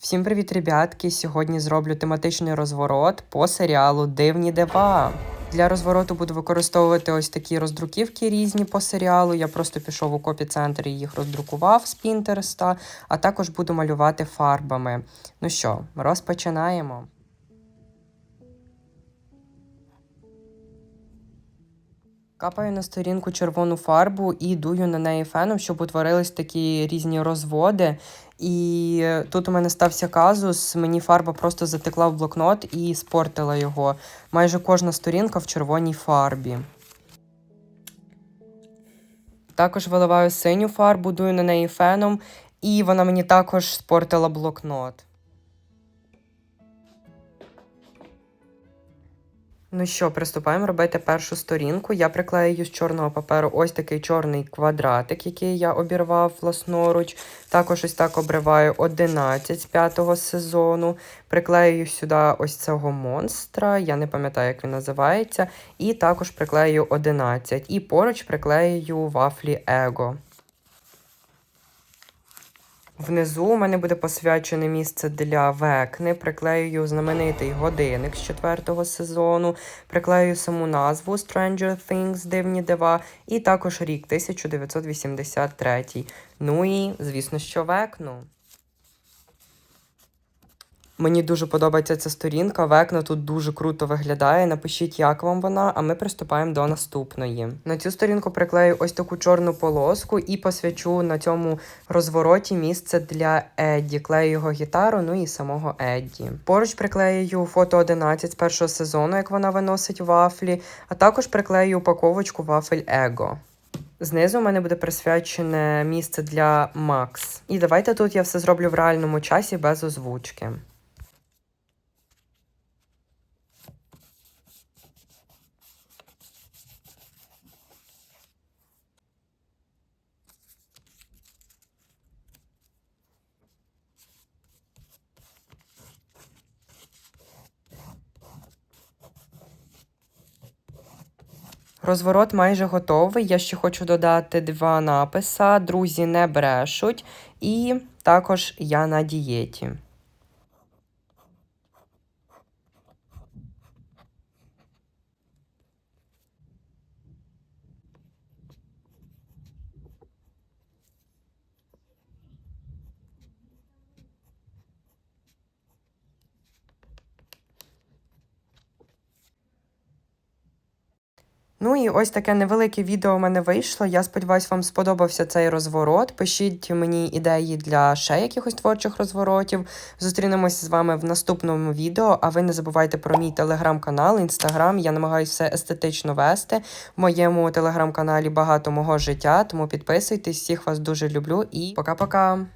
Всім привіт, ребятки! Сьогодні зроблю тематичний розворот по серіалу Дивні дива. Для розвороту буду використовувати ось такі роздруківки різні по серіалу. Я просто пішов у копі-центр і їх роздрукував з Пінтереста, а також буду малювати фарбами. Ну що, розпочинаємо. Капаю на сторінку червону фарбу і дую на неї феном, щоб утворились такі різні розводи. І тут у мене стався казус. Мені фарба просто затекла в блокнот і спортила його. Майже кожна сторінка в червоній фарбі. Також виливаю синю фарбу, дую на неї феном, і вона мені також спортила блокнот. Ну що, приступаємо робити першу сторінку. Я приклею з чорного паперу ось такий чорний квадратик, який я обірвав власноруч. Також ось так обриваю 11 з п'ятого сезону. Приклею сюди ось цього монстра, я не пам'ятаю, як він називається. І також приклею 11. І поруч приклею вафлі Его. Внизу у мене буде посвячене місце для векни. Приклею знаменитий годинник з четвертого сезону, приклею саму назву Stranger Things Дивні дива, і також рік 1983. Ну і, звісно, що векну. Мені дуже подобається ця сторінка. Векна тут дуже круто виглядає. Напишіть, як вам вона, а ми приступаємо до наступної. На цю сторінку приклею ось таку чорну полоску і посвячу на цьому розвороті місце для Едді. Клею його гітару, ну і самого Едді. Поруч приклею фото 11 з першого сезону, як вона виносить вафлі, а також приклею упаковочку вафель Его. Знизу у мене буде присвячене місце для Макс. І давайте тут я все зроблю в реальному часі без озвучки. Розворот майже готовий. Я ще хочу додати два написа. Друзі не брешуть. І також я на дієті. Ну і ось таке невелике відео у мене вийшло. Я сподіваюся, вам сподобався цей розворот. Пишіть мені ідеї для ще якихось творчих розворотів. Зустрінемося з вами в наступному відео. А ви не забувайте про мій телеграм-канал, інстаграм. Я намагаюся все естетично вести. В моєму телеграм-каналі багато мого життя, тому підписуйтесь, всіх вас дуже люблю і пока-пока!